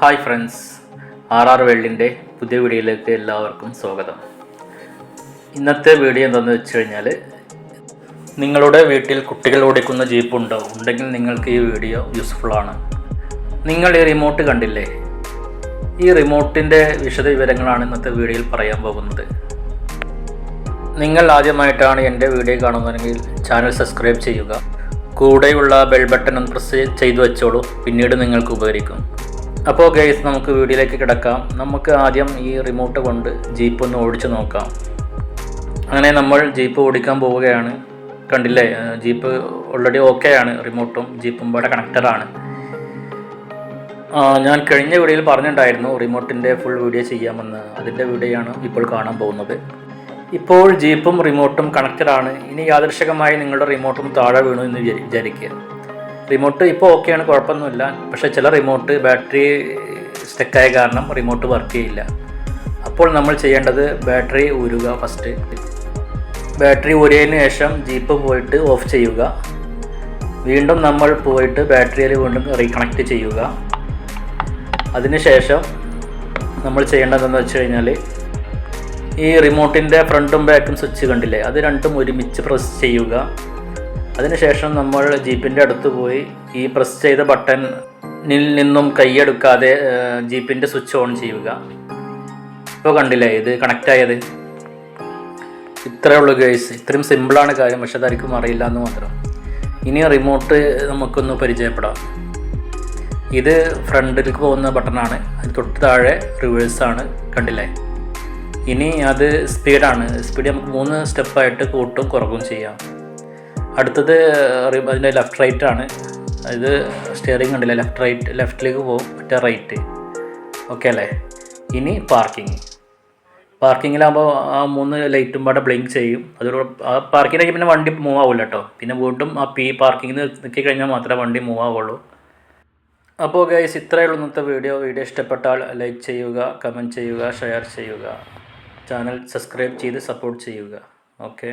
Hi friends R R വേൾഡിന്റെ പുതിയ വീഡിയോയിലേക്ക് എല്ലാവർക്കും സ്വാഗതം. ഇന്നത്തെ വീഡിയോ എന്താണെന്ന് വെച്ച് കഴിഞ്ഞാൽ നിങ്ങളുടെ വീട്ടിൽ കുട്ടികൾ ഓടിക്കുന്ന ജീപ്പ് ഉണ്ടോ? ഉണ്ടെങ്കിൽ നിങ്ങൾക്ക് ഈ വീഡിയോ യൂസ്ഫുൾ ആണ്. നിങ്ങൾ ഈ റിമോട്ട് കണ്ടില്ലേ? ഈ റിമോട്ടിന്റെ വിശദ വിവരങ്ങളാണ് ഇന്നത്തെ വീഡിയോയിൽ പറയാൻ പോകുന്നത്. നിങ്ങൾ ആദ്യമായിട്ടാണ് എന്റെ വീഡിയോ കാണുന്നതെങ്കിൽ ചാനൽ സബ്സ്ക്രൈബ് ചെയ്യുക. കൂടെയുള്ള ബെൽ ബട്ടൺ പ്രസ് ചെയ്തു വെച്ചോളൂ. പിന്നീട് നിങ്ങൾക്ക് ഉപകരിക്കും. അപ്പോൾ ഗൈസ് നമുക്ക് വീഡിയോയിലേക്ക് കിടക്കാം. നമുക്ക് ആദ്യം ഈ റിമോട്ട് കൊണ്ട് ജീപ്പ് ഒന്ന് ഓടിച്ചു നോക്കാം. അങ്ങനെ നമ്മൾ ജീപ്പ് ഓടിക്കാൻ പോവുകയാണ്. കണ്ടില്ലേ? ജീപ്പ് ഓൾറെഡി ഓക്കെ ആണ് റിമോട്ടും ജീപ്പും ഇവിടെ കണക്റ്റഡാണ് ആ, ഞാൻ കഴിഞ്ഞ വീഡിയോയിൽ പറഞ്ഞിട്ടുണ്ടായിരുന്നു റിമോട്ടിന്റെ ഫുൾ വീഡിയോ ചെയ്യാമെന്ന്. അതിന്റെ വീഡിയോ ആണ് ഇപ്പോൾ കാണാൻ പോകുന്നത്. ഇപ്പോൾ ജീപ്പും റിമോട്ടും കണക്റ്റഡ് ആണ്. ഇനി യാദൃശികമായി നിങ്ങളുടെ റിമോട്ടും താഴെ വീണു എന്ന് വിചാരി- വിചാരിക്കുക. റിമോട്ട് ഇപ്പോൾ ഓക്കെയാണ് കുഴപ്പമൊന്നുമില്ല. പക്ഷേ ചില റിമോട്ട് ബാറ്ററി സ്റ്റക്കായ കാരണം റിമോട്ട് വർക്ക് ചെയ്യില്ല. അപ്പോൾ നമ്മൾ ചെയ്യേണ്ടത് ബാറ്ററി ഊരുക ഫസ്റ്റ് ബാറ്ററി ഊരിയതിന് ശേഷം ജീപ്പ് പോയിട്ട് ഓഫ് ചെയ്യുക. വീണ്ടും നമ്മൾ പോയിട്ട് ബാറ്ററിയിൽ വീണ്ടും റീകണക്റ്റ് ചെയ്യുക. അതിനുശേഷം നമ്മൾ ചെയ്യേണ്ടതെന്ന് വെച്ച് കഴിഞ്ഞാൽ ഈ റിമോട്ടിന്റെ ഫ്രണ്ടും ബാക്കും സ്വിച്ച് കണ്ടില്ലേ? അത് രണ്ടും ഒരുമിച്ച് പ്രസ് ചെയ്യുക. അതിനുശേഷം നമ്മൾ ജീപ്പിന്റെ അടുത്ത് പോയി ഈ പ്രസ് ചെയ്ത ബട്ടണിൽ നിന്നും കൈയെടുക്കാതെ ജീപ്പിന്റെ സ്വിച്ച് ഓൺ ചെയ്യുക. ഇപ്പോൾ കണ്ടില്ലേ ഇത് കണക്റ്റ് ആയത്? ഇത്രയേ ഉള്ളൂ ഗേഴ്സ് ഇത്രയും സിമ്പിളാണ് കാര്യം. പക്ഷെ അതായിരിക്കും അറിയില്ല എന്ന് മാത്രം. ഇനി റിമോട്ട് നമുക്കൊന്ന് പരിചയപ്പെടാം. ഇത് ഫ്രണ്ടിലേക്ക് പോകുന്ന ബട്ടണാണ് അത് തൊട്ട് താഴെ റിവേഴ്സാണ് കണ്ടില്ലേ? ഇനി അത് സ്പീഡാണ് സ്പീഡ് നമുക്ക് മൂന്ന് സ്റ്റെപ്പായിട്ട് കൂട്ടും കുറവും ചെയ്യാം. അടുത്തത് അതിന്റെ ലെഫ്റ്റ് റൈറ്റ് ആണ്. ഇത് സ്റ്റിയറിംഗ് ഉണ്ടല്ലേ ലെഫ്റ്റ് റൈറ്റ് ലെഫ്റ്റിലേക്ക് പോകും. മറ്റേ റൈറ്റ് ഓക്കെ അല്ലേ? ഇനി പാർക്കിംഗ് പാർക്കിങ്ങിലാകുമ്പോൾ ആ മൂന്ന് ലൈറ്റും പാടെ ബ്ലിങ്ക് ചെയ്യും. അതോടൊപ്പം ആ പാർക്കിങ്ങിലേക്ക് പിന്നെ വണ്ടി മൂവ് ആവില്ല കേട്ടോ പിന്നെ വീണ്ടും ആ പി പാർക്കിങ്ങിൽ നിൽക്കി കഴിഞ്ഞാൽ മാത്രമേ വണ്ടി മൂവ് ആവുള്ളൂ. അപ്പോൾ ഗൈസ് ഇത്രയേ ഉള്ളൂ ഇന്നത്തെ വീഡിയോ വീഡിയോ ഇഷ്ടപ്പെട്ടാൽ ലൈക്ക് ചെയ്യുക കമന്റ് ചെയ്യുക ഷെയർ ചെയ്യുക. ചാനൽ സബ്സ്ക്രൈബ് ചെയ്ത് സപ്പോർട്ട് ചെയ്യുക. ഓക്കെ